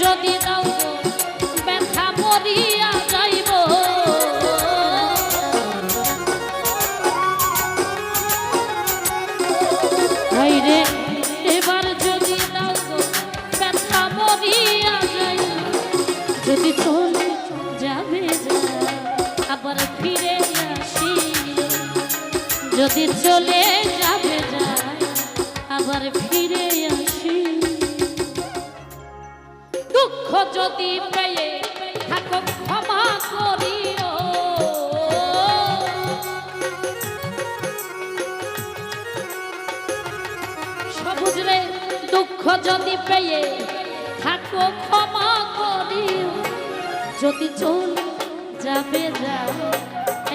যদি দাও ব্যথা মরিয়া যাইব। রে, এবার যদি দাও ব্যথা মরিয়া যাইব। যদি চলে যাবে আবার ফিরে আসি। যদি চলে যদি পেয়ে থাকো, ক্ষমা করিও। সবুজ রে, দুঃখ যদি পেয়ে থাকো, ক্ষমা করিও। যদি চলে যাবে যাও,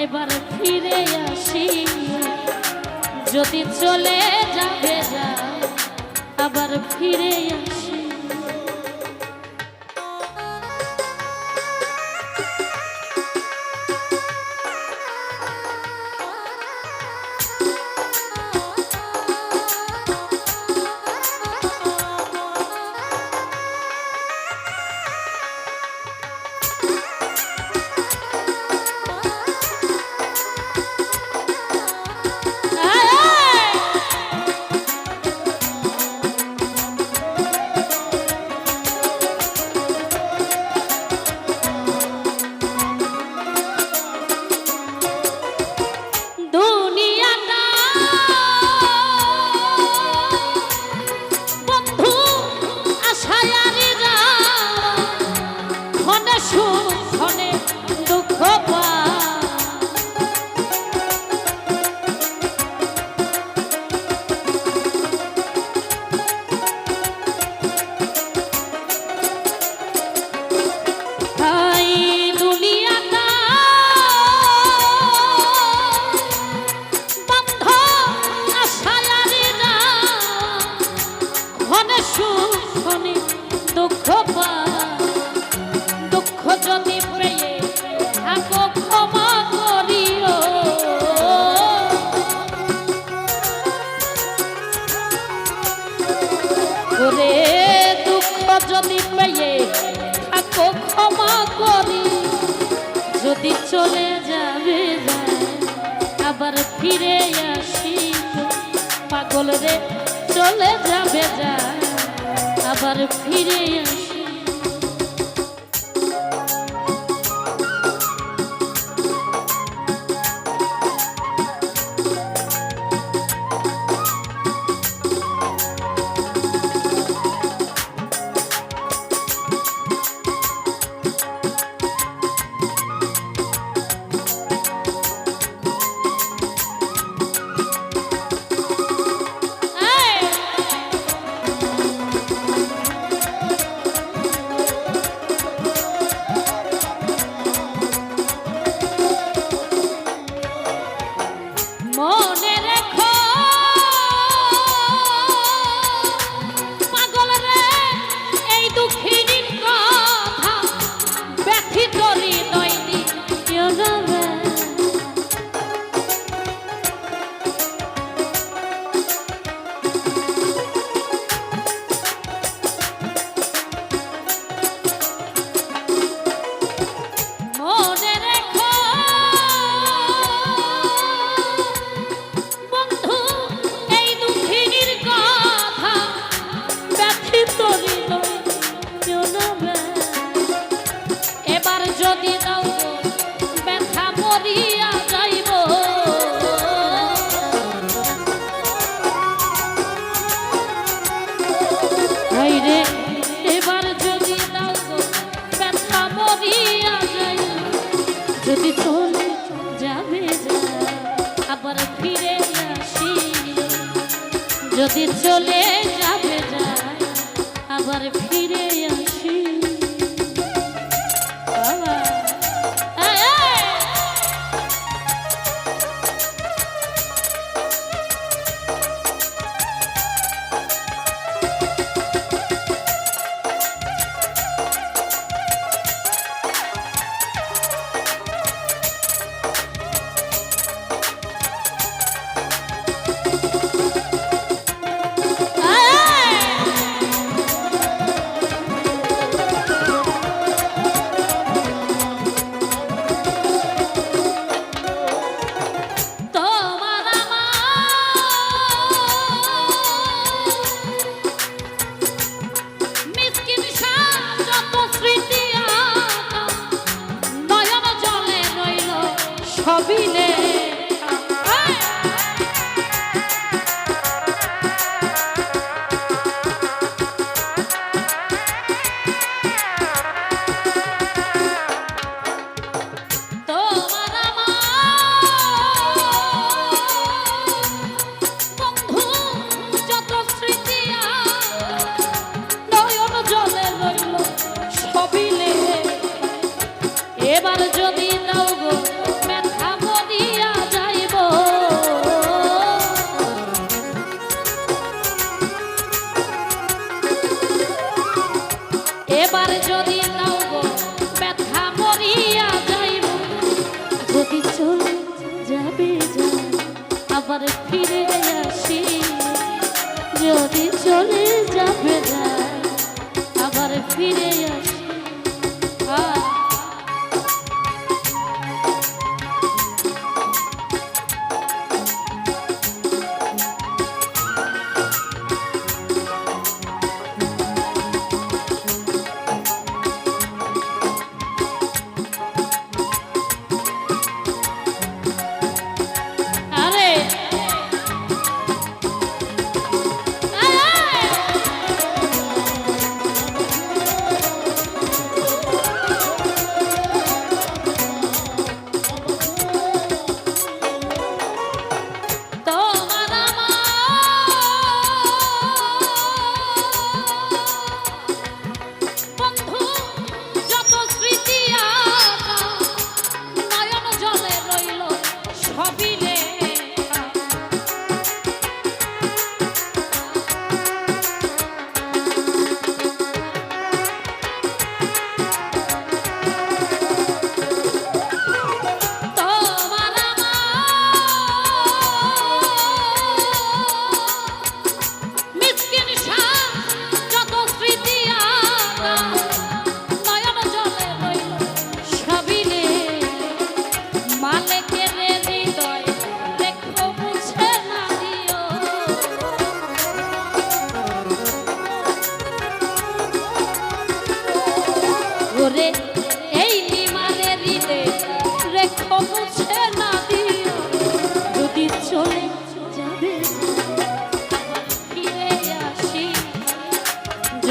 এবার ফিরে আসি। যদি চলে যাবে যাও, আবার ফিরে আসি। যদি চলে যাবে আবার ফিরে আসি পাগল রে চলে যাবে যা আবার ফিরে আসি। no, no. যদি চলে যাবে আবার ফিরে আসি। যদি চলে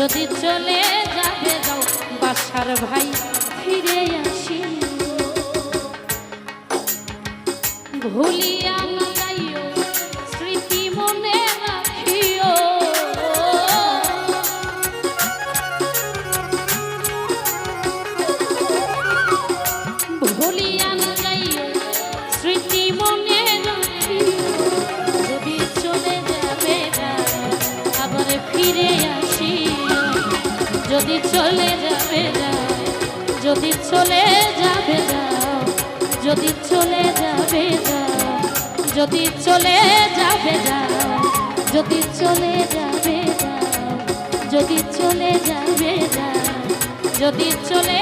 যদি চলে যাবে যাও বাসার ভাই ফিরে আসি ভুলিয়ে যদি চলে যাবে যদি চলে যাবে যদি চলে যাবে যদি চলে যাবে যদি চলে যাবে যদি চলে যাবে যদি চলে